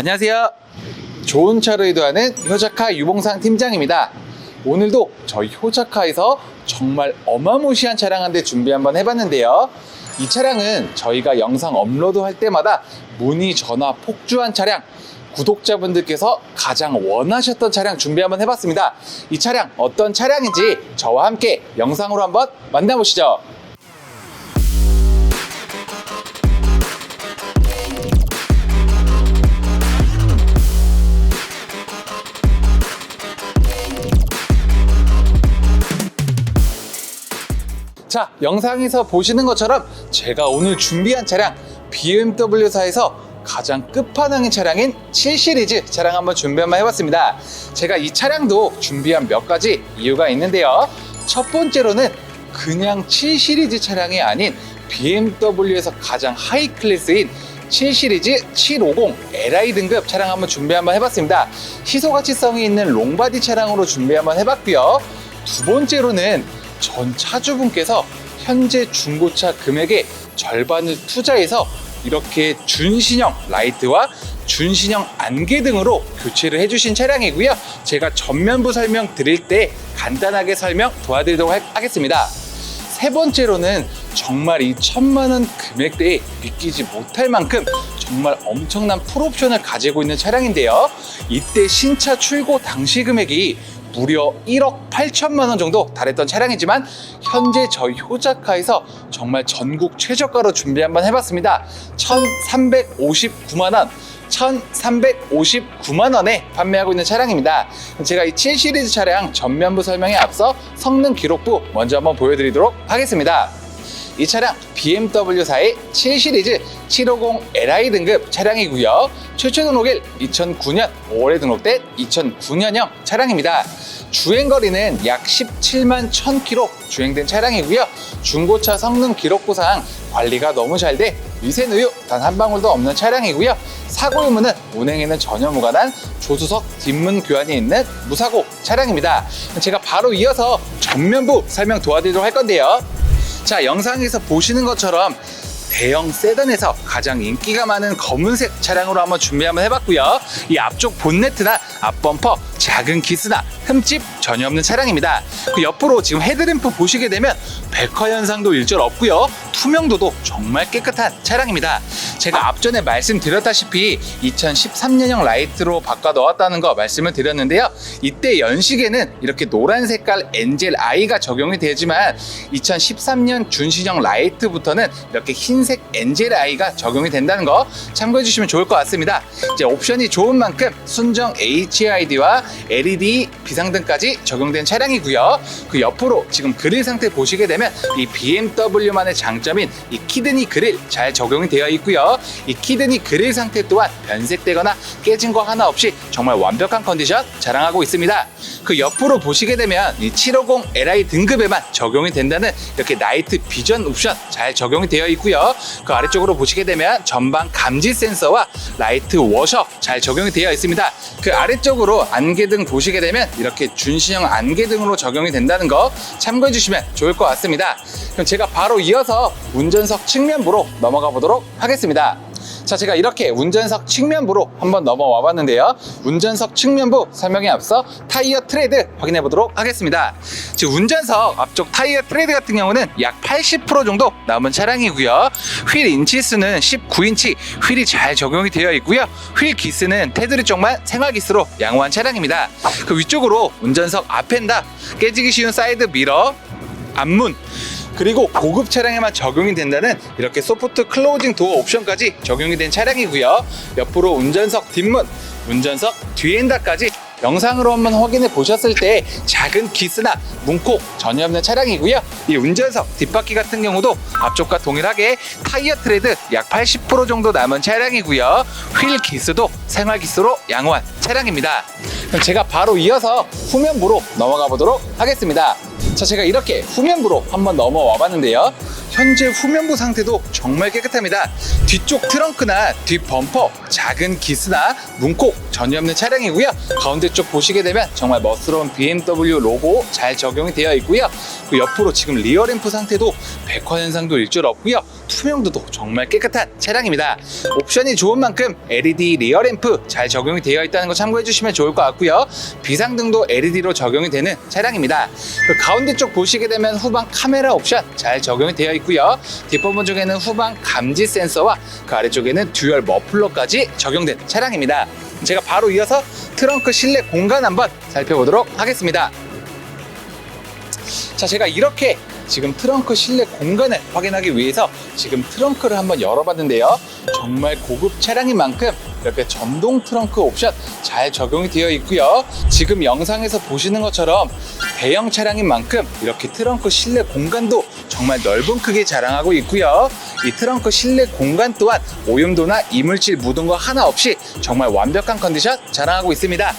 안녕하세요. 좋은 차를 의도하는 효자카 유봉상 팀장입니다. 오늘도 저희 효자카에서 정말 어마무시한 차량 한 대 준비 한번 해봤는데요. 이 차량은 저희가 영상 업로드 할 때마다 문의 전화 폭주한 차량, 구독자분들께서 가장 원하셨던 차량 준비 한번 해봤습니다. 이 차량 어떤 차량인지 저와 함께 영상으로 한번 만나보시죠. 자, 영상에서 보시는 것처럼 제가 오늘 준비한 차량 BMW사에서 가장 끝판왕인 차량인 7 시리즈 차량 한번 준비 한번 해봤습니다. 제가 이 차량도 준비한 몇 가지 이유가 있는데요. 첫 번째로는 그냥 7 시리즈 차량이 아닌 BMW에서 가장 하이 클래스인 7 시리즈 750 LI 등급 차량 한번 준비 한번 해봤습니다. 시소 가치성이 있는 롱바디 차량으로 준비 한번 해봤고요. 두 번째로는 전 차주분께서 현재 중고차 금액의 절반을 투자해서 이렇게 준신형 라이트와 준신형 안개 등으로 교체를 해주신 차량이고요. 제가 전면부 설명 드릴 때 간단하게 설명 도와드리도록 하- 하겠습니다. 세 번째로는 정말 이 천만 원 금액대에 믿기지 못할 만큼 정말 엄청난 풀옵션을 가지고 있는 차량인데요. 이때 신차 출고 당시 금액이 무려 1억 8천만 원 정도 달했던 차량이지만 현재 저희 효자카에서 정말 전국 최저가로 준비 한번 해봤습니다. 1,359만 원. 1,359만 원에 판매하고 있는 차량입니다. 제가 이 7 시리즈 차량 전면부 설명에 앞서 성능 기록부 먼저 한번 보여드리도록 하겠습니다. 이 차량 BMW사의 7 시리즈 750 LI 등급 차량이고요. 최초 등록일 2009년 5월에 등록된 2009년형 차량입니다. 주행 거리는 약 17만 1000km 주행된 차량이고요. 중고차 성능 기록부상 관리가 너무 잘 돼 미세누유 단 한 방울도 없는 차량이고요. 사고 유무는 운행에는 전혀 무관한 조수석 뒷문 교환이 있는 무사고 차량입니다. 제가 바로 이어서 전면부 설명 도와드리도록 할 건데요. 자, 영상에서 보시는 것처럼 대형 세단에서 가장 인기가 많은 검은색 차량으로 한번 준비 한번 해봤고요. 이 앞쪽 본네트나 앞범퍼, 작은 기스나 흠집 전혀 없는 차량입니다. 그 옆으로 지금 헤드램프 보시게 되면 백화 현상도 일절 없고요. 투명도도 정말 깨끗한 차량입니다. 제가 앞전에 말씀드렸다시피 2013년형 라이트로 바꿔 넣었다는 거 말씀을 드렸는데요. 이때 연식에는 이렇게 노란 색깔 엔젤 I가 적용이 되지만 2013년 준신형 라이트부터는 이렇게 흰색 엔젤 I가 적용이 된다는 거 참고해 주시면 좋을 것 같습니다. 이제 옵션이 좋은 만큼 순정 HID와 LED 비상등까지 적용된 차량이고요. 그 옆으로 지금 그릴 상태 보시게 되면 이 BMW만의 장점인 이 키드니 그릴 잘 적용이 되어 있고요. 이 키드니 그릴 상태 또한 변색되거나 깨진 거 하나 없이 정말 완벽한 컨디션 자랑하고 있습니다. 그 옆으로 보시게 되면 이 750 LI 등급에만 적용이 된다는 이렇게 나이트 비전 옵션 잘 적용이 되어 있고요. 그 아래쪽으로 보시게 되면 전방 감지 센서와 라이트 워셔 잘 적용이 되어 있습니다. 그 아래쪽으로 안개등 보시게 되면 이렇게 준신형 안개등으로 적용이 된다는 거 참고해 주시면 좋을 것 같습니다. 그럼 제가 바로 이어서 운전석 측면부로 넘어가 보도록 하겠습니다. 자, 제가 이렇게 운전석 측면부로 한번 넘어와 봤는데요. 운전석 측면부 설명에 앞서 타이어 트레드 확인해 보도록 하겠습니다. 지금 운전석 앞쪽 타이어 트레드 같은 경우는 약 80% 정도 남은 차량이고요. 휠 인치수는 19인치, 휠이 잘 적용이 되어 있고요. 휠 기스는 테두리 쪽만 생활 기스로 양호한 차량입니다. 그 위쪽으로 운전석 앞엔다 깨지기 쉬운 사이드 미러, 앞문 그리고 고급 차량에만 적용이 된다는 이렇게 소프트 클로징 도어 옵션까지 적용이 된 차량이고요. 옆으로 운전석 뒷문, 운전석 뒤엔다까지 영상으로 한번 확인해 보셨을 때 작은 기스나 문콕 전혀 없는 차량이고요. 이 운전석 뒷바퀴 같은 경우도 앞쪽과 동일하게 타이어 트레드 약 80% 정도 남은 차량이고요. 휠 기스도 생활 기스로 양호한 차량입니다. 그럼 제가 바로 이어서 후면부로 넘어가 보도록 하겠습니다. 자, 제가 이렇게 후면부로 한번 넘어와 봤는데요. 현재 후면부 상태도 정말 깨끗합니다. 뒤쪽 트렁크나 뒷 범퍼, 작은 기스나 문콕 전혀 없는 차량이고요. 가운데 쪽 보시게 되면 정말 멋스러운 BMW 로고 잘 적용이 되어 있고요. 그 옆으로 지금 리어 램프 상태도 백화 현상도 일절 없고요. 투명도도 정말 깨끗한 차량입니다. 옵션이 좋은 만큼 LED 리어 램프 잘 적용이 되어 있다는 거 참고해 주시면 좋을 것 같고요. 비상등도 LED로 적용이 되는 차량입니다. 그 가운데 쪽 보시게 되면 후방 카메라 옵션 잘 적용이 되어 있고요. 뒷부분 쪽에는 후방 감지 센서와 그 아래쪽에는 듀얼 머플러까지 적용된 차량입니다. 제가 바로 이어서 트렁크 실내 공간 한번 살펴보도록 하겠습니다. 자, 제가 이렇게 지금 트렁크 실내 공간을 확인하기 위해서 지금 트렁크를 한번 열어봤는데요. 정말 고급 차량인 만큼 이렇게 전동 트렁크 옵션 잘 적용이 되어 있고요. 지금 영상에서 보시는 것처럼 대형 차량인 만큼 이렇게 트렁크 실내 공간도 정말 넓은 크기 자랑하고 있고요. 이 트렁크 실내 공간 또한 오염도나 이물질 묻은 거 하나 없이 정말 완벽한 컨디션 자랑하고 있습니다.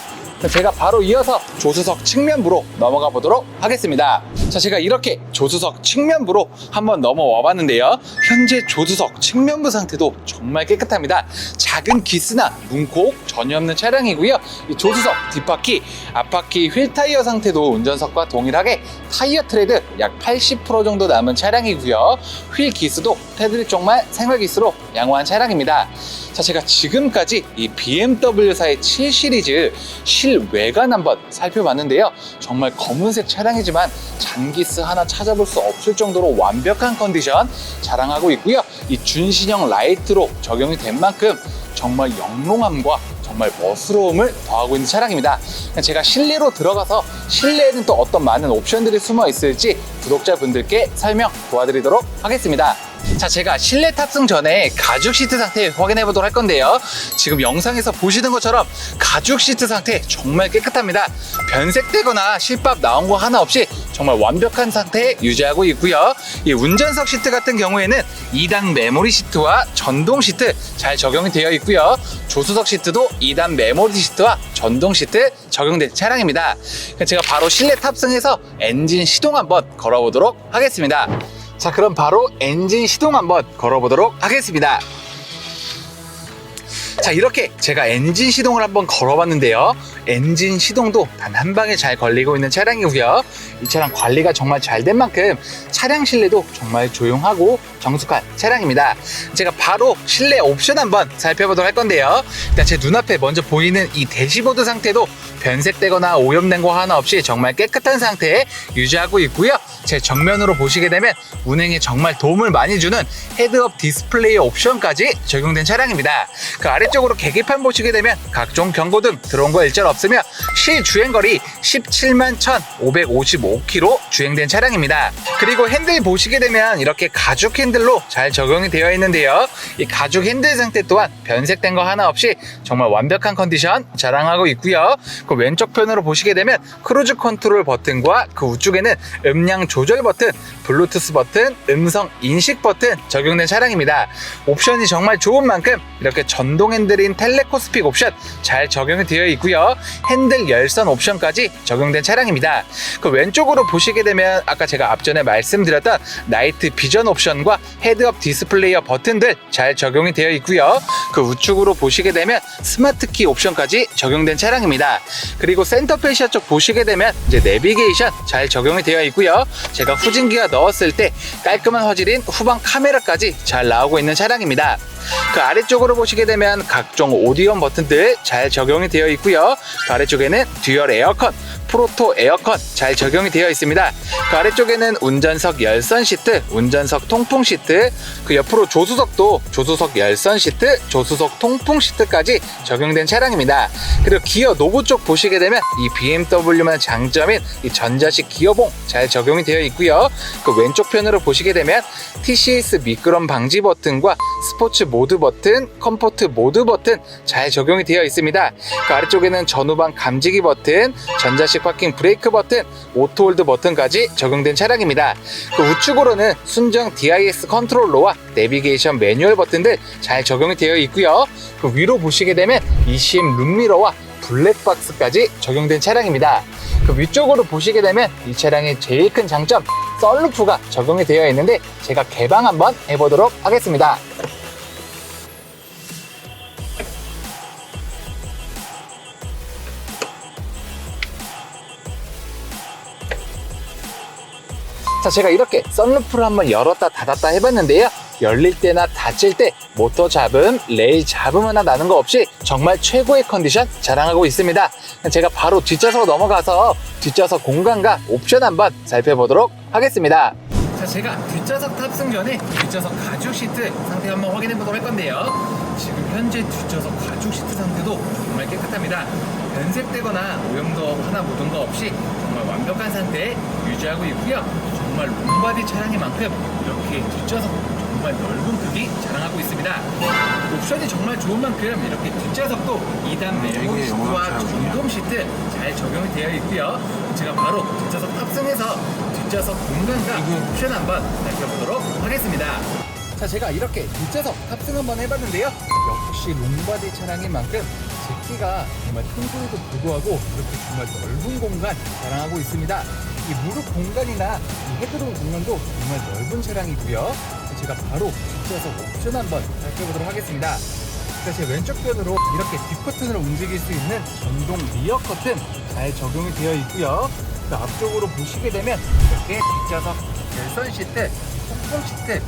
제가 바로 이어서 조수석 측면부로 넘어가 보도록 하겠습니다. 자, 제가 이렇게 조수석 측면부로 한번 넘어와 봤는데요. 현재 조수석 측면부 상태도 정말 깨끗합니다. 작은 기스나 문콕 전혀 없는 차량이고요. 이 조수석 뒷바퀴, 앞바퀴 휠 타이어 상태도 운전석과 동일하게 타이어 트레드 약 80% 정도 남은 차량이고요. 휠 기스도 테드리 쪽만 생활 기스로 양호한 차량입니다. 자, 제가 지금까지 이 BMW사의 7 시리즈 실외관 한번 살펴봤는데요. 정말 검은색 차량이지만 잔기스 하나 찾아볼 수 없을 정도로 완벽한 컨디션 자랑하고 있고요. 이 준신형 라이트로 적용이 된 만큼 정말 영롱함과 정말 멋스러움을 더하고 있는 차량입니다. 제가 실내로 들어가서 실내에는 또 어떤 많은 옵션들이 숨어 있을지 구독자분들께 설명 도와드리도록 하겠습니다. 자, 제가 실내 탑승 전에 가죽 시트 상태 확인해 보도록 할 건데요. 지금 영상에서 보시는 것처럼 가죽 시트 상태 정말 깨끗합니다. 변색되거나 실밥 나온 거 하나 없이 정말 완벽한 상태 유지하고 있고요. 이 운전석 시트 같은 경우에는 2단 메모리 시트와 전동 시트 잘 적용이 되어 있고요. 조수석 시트도 2단 메모리 시트와 전동 시트 적용된 차량입니다. 제가 바로 실내 탑승해서 엔진 시동 한번 걸어보도록 하겠습니다. 자, 그럼 바로 엔진 시동 한번 걸어보도록 하겠습니다. 자, 이렇게 제가 엔진 시동을 한번 걸어봤는데요. 엔진 시동도 단 한 방에 잘 걸리고 있는 차량이고요. 이 차량 관리가 정말 잘 된 만큼 차량 실내도 정말 조용하고 정숙한 차량입니다. 제가 바로 실내 옵션 한번 살펴보도록 할 건데요. 일단 제 눈앞에 먼저 보이는 이 대시보드 상태도 변색되거나 오염된 거 하나 없이 정말 깨끗한 상태에 유지하고 있고요. 제 정면으로 보시게 되면 운행에 정말 도움을 많이 주는 헤드업 디스플레이 옵션까지 적용된 차량입니다. 그 아래 쪽으로 계기판 보시게 되면 각종 경고 등 들어온 거 일절 없으며 실주행거리 17만 1,555km 주행된 차량입니다. 그리고 핸들 보시게 되면 이렇게 가죽 핸들로 잘 적용이 되어 있는데요. 이 가죽 핸들 상태 또한 변색된 거 하나 없이 정말 완벽한 컨디션 자랑하고 있고요. 그 왼쪽 편으로 보시게 되면 크루즈 컨트롤 버튼과 그 우측에는 음량 조절 버튼, 블루투스 버튼, 음성 인식 버튼 적용된 차량입니다. 옵션이 정말 좋은 만큼 이렇게 전동 핸들인 텔레코스픽 옵션 잘 적용이 되어 있고요. 핸들 열선 옵션까지 적용된 차량입니다. 그 왼쪽으로 보시게 되면 아까 제가 앞전에 말씀드렸던 나이트 비전 옵션과 헤드업 디스플레이어 버튼들 잘 적용이 되어 있고요. 그 우측으로 보시게 되면 스마트 키 옵션까지 적용된 차량입니다. 그리고 센터 페시아 쪽 보시게 되면 이제 내비게이션 잘 적용이 되어 있고요. 제가 후진기가 넣었을 때 깔끔한 화질인 후방 카메라까지 잘 나오고 있는 차량입니다. 그 아래쪽으로 보시게 되면 각종 오디온 버튼들 잘 적용이 되어 있고요. 그 아래쪽에는 듀얼 에어컨, 프로토 에어컨 잘 적용이 되어 있습니다. 그 아래쪽에는 운전석 열선 시트, 운전석 통풍 시트, 그 옆으로 조수석도 조수석 열선 시트, 조수석 통풍 시트까지 적용된 차량입니다. 그리고 기어 노브 쪽 보시게 되면 이 BMW만 장점인 이 전자식 기어봉 잘 적용이 되어 있고요. 그 왼쪽 편으로 보시게 되면 TCS 미끄럼 방지 버튼과 스포츠 모드 버튼, 컴포트 모드 버튼 잘 적용이 되어 있습니다. 그 아래쪽에는 전후방 감지기 버튼, 전자식 파킹 브레이크 버튼, 오토홀드 버튼까지 적용된 차량입니다. 그 우측으로는 순정 DIS 컨트롤러와 내비게이션 매뉴얼 버튼 들 잘 적용이 되어 있고요. 그 위로 보시게 되면 ECM 룸미러와 블랙박스까지 적용된 차량입니다. 그 위쪽으로 보시게 되면 이 차량의 제일 큰 장점 썬루프가 적용이 되어 있는데 제가 개방 한번 해보도록 하겠습니다. 자, 제가 이렇게 썬루프를 한번 열었다 닫았다 해봤는데요. 열릴 때나 닫힐 때 모터 잡음, 레일 잡음 하나 나는 거 없이 정말 최고의 컨디션 자랑하고 있습니다. 제가 바로 뒷좌석으로 넘어가서 뒷좌석 공간과 옵션 한번 살펴보도록 하겠습니다. 자, 제가 뒷좌석 탑승 전에 뒷좌석 가죽 시트 상태 한번 확인해 보도록 할 건데요. 지금 현재 뒷좌석 가죽 시트 상태도 정말 깨끗합니다. 변색되거나 오염도 하나 묻은 거 없이 정말 완벽한 상태에 유지하고 있고요. 정말 롱바디 차량인 만큼 이렇게 뒷좌석 정말 넓은 크기 자랑하고 있습니다. 옵션이 정말 좋은 만큼 이렇게 뒷좌석도 2단 매용 시트와 전동 시트 잘 적용이 되어 있고요. 제가 바로 뒷좌석 탑승해서 뒷좌석 공간과 옵션 한번 살펴보도록 하겠습니다. 자, 제가 이렇게 뒷좌석 탑승 한번 해봤는데요. 역시 롱바디 차량인 만큼 제 키가 정말 큰 소리도 불구하고 이렇게 정말 넓은 공간 자랑하고 있습니다. 이 무릎 공간이나 이 헤드룸 공간도 정말 넓은 차량이고요. 제가 바로 뒷좌석 옵션 한번 살펴보도록 하겠습니다. 자, 제 왼쪽 편으로 이렇게 뒷커튼으로 움직일 수 있는 전동 리어 커튼 잘 적용이 되어 있고요. 그 앞쪽으로 보시게 되면 이렇게 뒷좌석 열선 시트, 통풍 시트,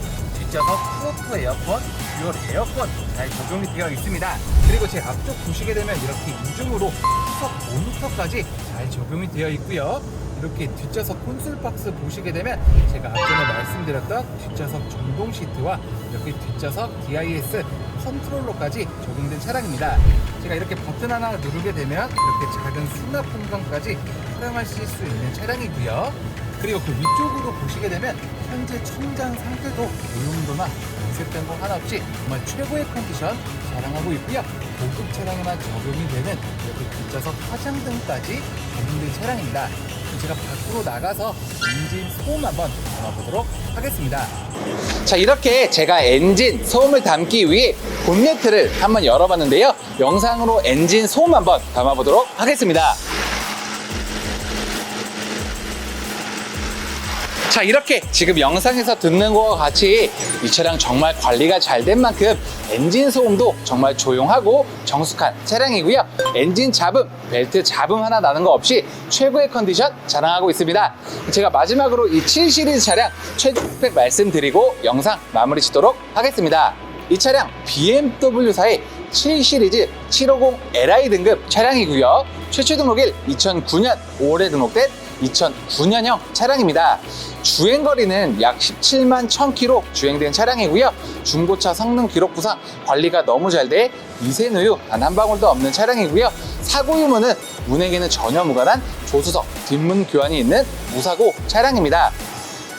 뒷좌석 프로프 에어컨, 듀얼 에어컨 잘 적용이 되어 있습니다. 그리고 제 앞쪽 보시게 되면 이렇게 이중으로 수석 모니터까지 잘 적용이 되어 있고요. 이렇게 뒷좌석 콘솔 박스 보시게 되면 제가 앞전에 말씀드렸던 뒷좌석 전동 시트와 이렇게 뒷좌석 DIS 컨트롤러까지 적용된 차량입니다. 제가 이렇게 버튼 하나 누르게 되면 이렇게 작은 수납 공간까지 사용하실 수 있는 차량이고요. 그리고 그 위쪽으로 보시게 되면 현재 천장 상태도 오염도나 변색된 거 하나 없이 정말 최고의 컨디션 자랑하고 있고요. 고급 차량에만 적용이 되는 이렇게 뒷좌석 화장등까지 적용된 차량입니다. 제가 밖으로 나가서 엔진 소음 한번 담아보도록 하겠습니다. 자 이렇게 제가 엔진 소음을 담기 위해 본네트를 한번 열어봤는데요. 영상으로 엔진 소음 한번 담아보도록 하겠습니다. 자 이렇게 지금 영상에서 듣는 것과 같이 이 차량 정말 관리가 잘 된 만큼 엔진 소음도 정말 조용하고 정숙한 차량이고요. 엔진 잡음, 벨트 잡음 하나 나는 거 없이 최고의 컨디션 자랑하고 있습니다. 제가 마지막으로 이 7 시리즈 차량 스펙 말씀드리고 영상 마무리 짓도록 하겠습니다. 이 차량 BMW사의 7 시리즈 750 Li 등급 차량이고요. 최초 등록일 2009년 5월에 등록된 2009년형 차량입니다. 주행거리는 약 17만 1000km 주행된 차량이고요. 중고차 성능 기록 부상 관리가 너무 잘 돼 미세누 유 단한 방울도 없는 차량이고요. 사고 유무는 운행에는 전혀 무관한 조수석 뒷문 교환이 있는 무사고 차량입니다.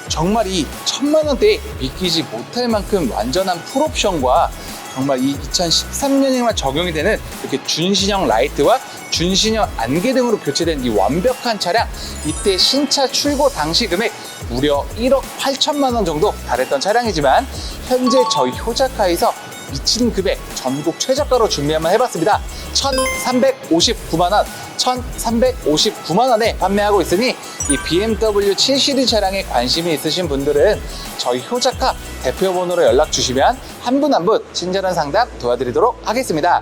정말 이 천만 원대에 믿기지 못할 만큼 완전한 풀옵션과 정말 이 2013년에만 적용이 되는 이렇게 준신형 라이트와 준신형 안개 등으로 교체된 이 완벽한 차량 이때 신차 출고 당시 금액 무려 1억 8천만 원 정도 달했던 차량이지만 현재 저희 효자카에서 미친 금액 전국 최저가로 준비 한번 해봤습니다. 1,359만 원, 1,359만 원에 판매하고 있으니 이 BMW 7 시리즈 차량에 관심이 있으신 분들은 저희 효자카 대표번호로 연락 주시면 한 분 한분 친절한 상담 도와드리도록 하겠습니다.